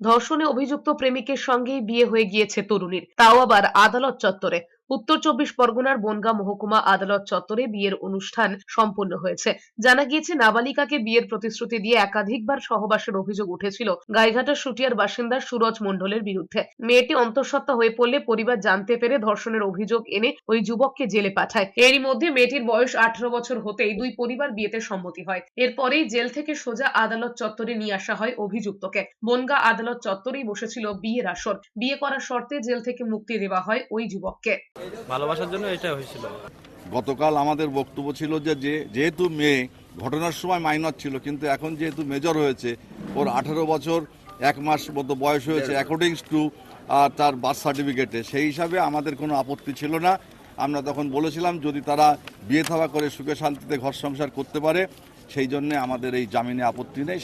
ধর্ষণে অভিযুক্ত প্রেমিকের সঙ্গেই বিয়ে হয়ে গিয়েছে তরুণীর। তাও আবার আদালত চত্বরে। উত্তর চব্বিশ পরগনার বনগাঁ মহকুমা আদালত চত্বরে বিয়ের অনুষ্ঠান সম্পন্ন হয়েছে। জানা গিয়েছে, নাবালিকাকে বিয়ের প্রতিশ্রুতি দিয়ে একাধিকবার সহবাসের অভিযোগ উঠেছিল গাইঘাটার সুটিয়ার বাসিন্দা সুরজ মণ্ডলের বিরুদ্ধে। মেয়েটি অন্তঃসত্ত্বা হয়ে পড়লে পরিবার জানতে পেরে ধর্ষণের অভিযোগ এনে ওই যুবককে জেলে পাঠায়। এরই মধ্যে মেয়েটির বয়স আঠারো বছর হতেই দুই পরিবার বিয়েতে সম্মতি হয়। এরপরেই জেল থেকে সোজা আদালত চত্বরে নিয়ে আসা হয় অভিযুক্তকে। বনগাঁ আদালত চত্বরেই বসেছিল বিয়ের আসর। বিয়ে করার শর্তে জেল থেকে মুক্তি দেওয়া হয় ওই যুবককে। ভালোবাসার জন্য এটা হয়েছিল। গতকাল আমাদের বক্তব্য ছিল যে যে- যেহেতু মেয়ে ঘটনার সময় মাইনর ছিল কিন্তু এখন যেহেতু মেজর হয়েছে ওর আঠারো বছর এক মাস মতো বয়স হয়েছে অ্যাকর্ডিংস টু তার বার্থ সার্টিফিকেটে সেই হিসাবে আমাদের কোনো আপত্তি ছিল না। আমরা তখন বলেছিলাম যদি তারা বিয়ে থাওয়া করে সুখে শান্তিতে ঘর সংসার করতে পারে সেই জন্যে আমাদের এই জামিনে আপত্তি নেই।